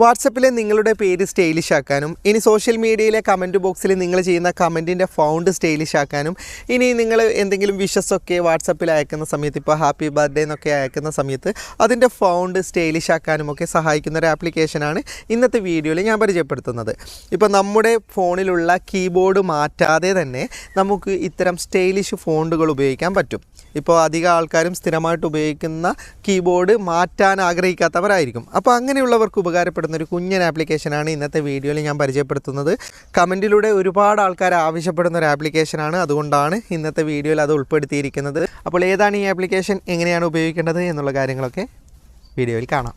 വാട്സപ്പിലെ നിങ്ങളുടെ പേര് സ്റ്റൈലിഷ് ആക്കാനും ഇനി സോഷ്യൽ മീഡിയയിലെ കമന്റ് ബോക്സിൽ നിങ്ങൾ ചെയ്യുന്ന കമന്റിന്റെ ഫൗണ്ട് സ്റ്റൈലിഷ് ആക്കാനും ഇനി നിങ്ങൾ എന്തെങ്കിലും വിഷസൊക്കെ വാട്സപ്പിൽ അയക്കുന്ന സമയത്ത് ഇപ്പോൾ ഹാപ്പി ബർത്ത്ഡേ എന്നൊക്കെ അയക്കുന്ന സമയത്ത് അതിന്റെ ഫൗണ്ട് സ്റ്റൈലിഷ് ആക്കാനും ഒക്കെ സഹായിക്കുന്ന ഒരു ആപ്ലിക്കേഷനാണ് ഇന്നത്തെ വീഡിയോയിൽ ഞാൻ പരിചയപ്പെടുത്തുന്നത്. ഇപ്പോൾ നമ്മുടെ ഫോണിലുള്ള കീബോർഡ് മാറ്റാതെ തന്നെ നമുക്ക് ഇത്തരം സ്റ്റൈലിഷ് ഫോണ്ടുകൾ ഉപയോഗിക്കാൻ പറ്റും. ഇപ്പോൾ അധികം ആൾക്കാരും സ്ഥിരമായിട്ട് ഉപയോഗിക്കുന്ന കീബോർഡ് മാറ്റാൻ ആഗ്രഹിക്കാത്തവരായിരിക്കും. അപ്പോൾ അങ്ങനെയുള്ളവർക്ക് ഉപകാരപ്പെടുന്ന ഒരു കുഞ്ഞൻ ആപ്ലിക്കേഷനാണ് ഇന്നത്തെ വീഡിയോയിൽ ഞാൻ പരിചയപ്പെടുത്തുന്നത്. കമന്റിലൂടെ ഒരുപാട് ആൾക്കാർ ആവശ്യപ്പെടുന്ന ഒരു ആപ്ലിക്കേഷനാണ്. അതുകൊണ്ടാണ് ഇന്നത്തെ വീഡിയോയിൽ അത് ഉൾപ്പെടുത്തിയിരിക്കുന്നത്. അപ്പോൾ ഏതാണ് ഈ ആപ്ലിക്കേഷൻ? എങ്ങനെയാണ് ഉപയോഗിക്കേണ്ടത്? എന്നുള്ള കാര്യങ്ങളൊക്കെ വീഡിയോയിൽ കാണാം.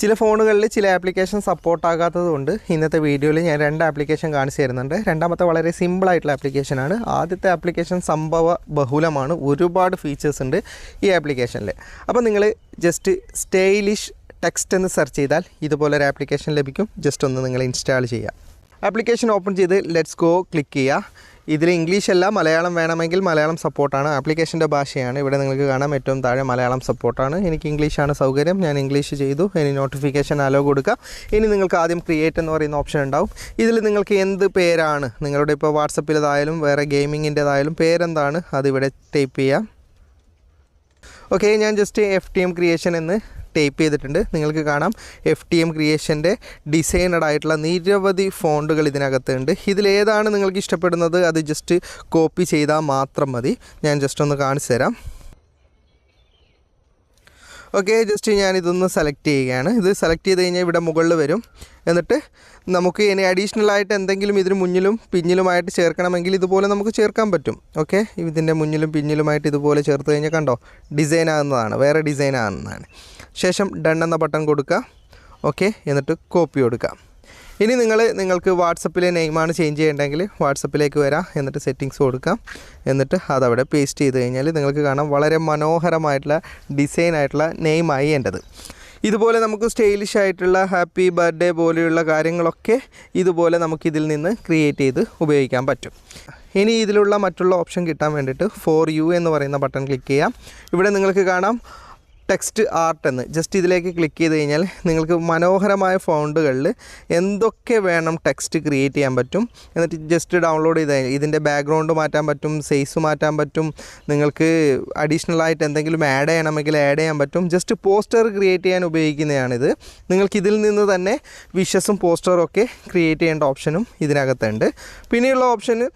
ചില ഫോണുകളിൽ ചില ആപ്ലിക്കേഷൻ സപ്പോർട്ട് ആകാത്തതുകൊണ്ട് ഇന്നത്തെ വീഡിയോയിൽ ഞാൻ രണ്ട് ആപ്ലിക്കേഷൻ കാണിച്ചു തരുന്നുണ്ട്. രണ്ടാമത്തെ വളരെ സിമ്പിൾ ആയിട്ടുള്ള ആപ്ലിക്കേഷനാണ്. ആദ്യത്തെ ആപ്ലിക്കേഷൻ സംഭവ ബഹുലമാണ്. ഒരുപാട് ഫീച്ചേഴ്സ് ഉണ്ട് ഈ ആപ്ലിക്കേഷനിൽ. അപ്പോൾ നിങ്ങൾ ജസ്റ്റ് സ്റ്റൈലിഷ് ടെക്സ്റ്റ് എന്ന് സെർച്ച് ചെയ്താൽ ഇതുപോലൊരു ആപ്ലിക്കേഷൻ ലഭിക്കും. ജസ്റ്റ് ഒന്ന് നിങ്ങൾ ഇൻസ്റ്റാൾ ചെയ്യുക ആപ്ലിക്കേഷൻ ഓപ്പൺ ചെയ്ത് ലെറ്റ്സ് ഗോ ക്ലിക്ക് ചെയ്യുക ഇതിൽ ഇംഗ്ലീഷ് അല്ല മലയാളം വേണമെങ്കിൽ മലയാളം സപ്പോർട്ടാണ് ആപ്ലിക്കേഷന്റെ ഭാഷയാണ്. ഇവിടെ നിങ്ങൾക്ക് കാണാം ഏറ്റവും താഴെ മലയാളം സപ്പോർട്ടാണ് എനിക്ക് ഇംഗ്ലീഷാണ് സൗകര്യം. ഞാൻ ഇംഗ്ലീഷ് ചെയ്തു. ഇനി നോട്ടിഫിക്കേഷൻ അലോ കൊടുക്കാം. ഇനി നിങ്ങൾക്ക് ആദ്യം ക്രിയേറ്റ് എന്ന് പറയുന്ന ഓപ്ഷൻ ഉണ്ടാവും. ഇതിൽ നിങ്ങൾക്ക് എന്ത് പേരാണ്? നിങ്ങളുടെ ഇപ്പോൾ വാട്സപ്പിലതായാലും വേറെ ഗെയിമിങ്ങിന്റെതായാലും പേരെന്താണ്? അതിവിടെ ടൈപ്പ് ചെയ്യാം. ഓക്കെ ഞാൻ just F T M creation എന്ന് ടൈപ്പ് ചെയ്തിട്ടുണ്ട്. നിങ്ങൾക്ക് കാണാം. എഫ് ടി എം ക്രിയേഷന്റെ ഡിസൈനഡ് ആയിട്ടുള്ള നിരവധി ഫോണ്ടുകൾ ഇതിനകത്തുണ്ട്. ഇതിലേതാണ് നിങ്ങൾക്ക് ഇഷ്ടപ്പെടുന്നത്? അത് ജസ്റ്റ് കോപ്പി ചെയ്താൽ മാത്രം മതി. ഞാൻ ജസ്റ്റ് ഒന്ന് കാണിച്ചു തരാം ഓക്കെ ജസ്റ്റ് ഞാനിതൊന്ന് സെലക്ട് ചെയ്യുകയാണ്. ഇത് സെലക്ട് ചെയ്ത് കഴിഞ്ഞാൽ ഇവിടെ മുകളിൽ വരും. എന്നിട്ട് നമുക്ക് ഇനി അഡീഷണൽ ആയിട്ട് എന്തെങ്കിലും ഇതിന് മുന്നിലും പിന്നിലുമായിട്ട് ചേർക്കണമെങ്കിൽ ഇതുപോലെ നമുക്ക് ചേർക്കാൻ പറ്റും. ഓക്കെ ഇതിന്റെ മുന്നിലും പിന്നിലുമായിട്ട് ഇതുപോലെ ചേർത്ത് കഴിഞ്ഞാൽ കണ്ടോ ഡിസൈൻ ആകുന്നതാണ്. വേറെ ഡിസൈൻ ആകുന്നതാണ്. ശേഷം ഡൺ എന്ന ബട്ടൺ കൊടുക്കുക. ഓക്കെ എന്നിട്ട് കോപ്പി കൊടുക്കുക. ഇനി നിങ്ങൾ നിങ്ങൾക്ക് വാട്സപ്പിലെ നെയിമാണ് ചേഞ്ച് ചെയ്യേണ്ടെങ്കിൽ വാട്സപ്പിലേക്ക് വരാം. എന്നിട്ട് സെറ്റിങ്സ് കൊടുക്കാം. എന്നിട്ട് അതവിടെ പേസ്റ്റ് ചെയ്ത് കഴിഞ്ഞാൽ നിങ്ങൾക്ക് കാണാം വളരെ മനോഹരമായിട്ടുള്ള ഡിസൈൻ ആയിട്ടുള്ള നെയിമായി എന്റെത് ഇതുപോലെ നമുക്ക് സ്റ്റൈലിഷ് ആയിട്ടുള്ള ഹാപ്പി ബർത്ത്ഡേ പോലെയുള്ള കാര്യങ്ങളൊക്കെ ഇതുപോലെ നമുക്കിതിൽ നിന്ന് ക്രിയേറ്റ് ചെയ്ത് ഉപയോഗിക്കാൻ പറ്റും. ഇനി ഇതിലുള്ള മറ്റുള്ള ഓപ്ഷൻ കിട്ടാൻ വേണ്ടിയിട്ട് ഫോർ യു എന്ന് പറയുന്ന ബട്ടൺ ക്ലിക്ക് ചെയ്യാം. ഇവിടെ നിങ്ങൾക്ക് കാണാം ടെക്സ്റ്റ് ആർട്ട് എന്ന് ജസ്റ്റ് ഇതിലേക്ക് ക്ലിക്ക് ചെയ്ത് കഴിഞ്ഞാൽ നിങ്ങൾക്ക് മനോഹരമായ ഫോണ്ടുകളിൽ എന്തൊക്കെ വേണം ടെക്സ്റ്റ് ക്രിയേറ്റ് ചെയ്യാൻ പറ്റും. എന്നിട്ട് ജസ്റ്റ് ഡൗൺലോഡ് ചെയ്ത് ഇതിന്റെ ബാക്ക്ഗ്രൗണ്ട് മാറ്റാൻ പറ്റും സൈസ് മാറ്റാൻ പറ്റും നിങ്ങൾക്ക് അഡീഷണൽ ആയിട്ട് എന്തെങ്കിലും ആഡ് ചെയ്യണമെങ്കിൽ ആഡ് ചെയ്യാൻ പറ്റും. ജസ്റ്റ് പോസ്റ്റർ ക്രിയേറ്റ് ചെയ്യാൻ ഉപയോഗിക്കുന്നതാണിത്. നിങ്ങൾക്ക് ഇതിൽ നിന്ന് തന്നെ വിഷസും പോസ്റ്ററും ഒക്കെ ക്രിയേറ്റ് ചെയ്യേണ്ട ഓപ്ഷനും ഇതിനകത്തുണ്ട്. പിന്നെയുള്ള ഓപ്ഷന്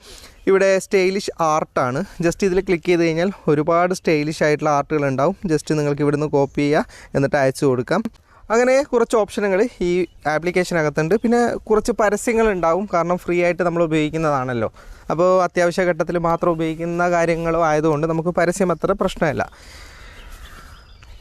ഇവിടെ സ്റ്റൈലിഷ് ആർട്ടാണ് ജസ്റ്റ് ഇതിൽ ക്ലിക്ക് ചെയ്ത് കഴിഞ്ഞാൽ ഒരുപാട് സ്റ്റൈലിഷ് ആയിട്ടുള്ള ആർട്ടുകൾ ഉണ്ടാവും. ജസ്റ്റ് നിങ്ങൾക്ക് ഇവിടുന്ന് കോപ്പി ചെയ്യുക എന്നിട്ട് അയച്ചു കൊടുക്കാം. അങ്ങനെ കുറച്ച് ഓപ്ഷനുകൾ ഈ ആപ്ലിക്കേഷനകത്തുണ്ട് പിന്നെ കുറച്ച് പരസ്യങ്ങൾ ഉണ്ടാവും. കാരണം ഫ്രീ ആയിട്ട് നമ്മൾ ഉപയോഗിക്കുന്നതാണല്ലോ. അപ്പോൾ അത്യാവശ്യ ഘട്ടത്തിൽ മാത്രം ഉപയോഗിക്കുന്ന കാര്യങ്ങളും ആയതുകൊണ്ട് നമുക്ക് പരസ്യം അത്ര പ്രശ്നമല്ല.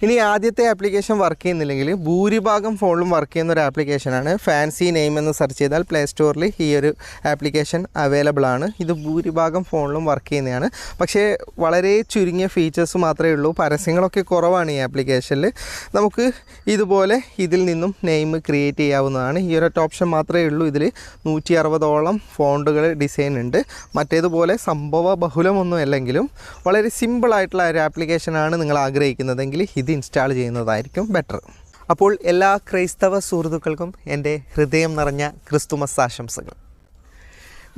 ഇനി ആദ്യത്തെ ആപ്ലിക്കേഷൻ വർക്ക് ചെയ്യുന്നില്ലെങ്കിൽ ഭൂരിഭാഗം ഫോണിലും വർക്ക് ചെയ്യുന്ന ഒരു ആപ്ലിക്കേഷനാണ് ഫാൻസി നെയിം എന്ന് സെർച്ച് ചെയ്താൽ പ്ലേ സ്റ്റോറിൽ ഈ ഒരു ആപ്ലിക്കേഷൻ അവൈലബിൾ ആണ്. ഇത് ഭൂരിഭാഗം ഫോണിലും വർക്ക് ചെയ്യുന്നതാണ്. പക്ഷേ വളരെ ചുരുങ്ങിയ ഫീച്ചേഴ്സ് മാത്രമേ ഉള്ളൂ. പരസ്യങ്ങളൊക്കെ കുറവാണ് ഈ ആപ്ലിക്കേഷനിൽ നമുക്ക് ഇതുപോലെ ഇതിൽ നിന്നും നെയിം ക്രിയേറ്റ് ചെയ്യാവുന്നതാണ്. ഈ ഒരൊറ്റ ഓപ്ഷൻ മാത്രമേ ഉള്ളൂ. ഇതിൽ നൂറ്റി അറുപതോളം ഫോണ്ടുകൾ ഡിസൈൻ ഉണ്ട്. മറ്റേതുപോലെ സംഭവ ബഹുലമൊന്നും അല്ലെങ്കിലും വളരെ സിമ്പിളായിട്ടുള്ള ഒരു ആപ്ലിക്കേഷനാണ് നിങ്ങൾ ആഗ്രഹിക്കുന്നതെങ്കിൽ ഇൻസ്റ്റാൾ ചെയ്യുന്നതായിരിക്കും ബെറ്റർ അപ്പോൾ എല്ലാ ക്രൈസ്തവ സുഹൃത്തുക്കൾക്കും എന്റെ ഹൃദയം നിറഞ്ഞ ക്രിസ്തുമസ് ആശംസകൾ.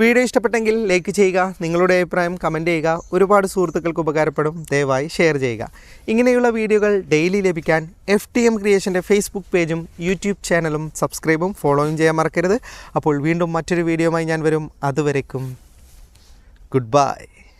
വീഡിയോ ഇഷ്ടപ്പെട്ടെങ്കിൽ ലൈക്ക് ചെയ്യുക നിങ്ങളുടെ അഭിപ്രായം കമന്റ് ചെയ്യുക ഒരുപാട് സുഹൃത്തുക്കൾക്ക് ഉപകാരപ്പെടും ദയവായി ഷെയർ ചെയ്യുക. ഇങ്ങനെയുള്ള വീഡിയോകൾ ഡെയിലി ലഭിക്കാൻ എഫ് ടി എം ക്രിയേഷന്റെ ഫേസ്ബുക്ക് പേജും യൂട്യൂബ് ചാനലും സബ്സ്ക്രൈബും ഫോളോയും ചെയ്യാൻ മറക്കരുത്. അപ്പോൾ വീണ്ടും മറ്റൊരു വീഡിയോയുമായി ഞാൻ വരും. അതുവരേക്കും ഗുഡ് ബൈ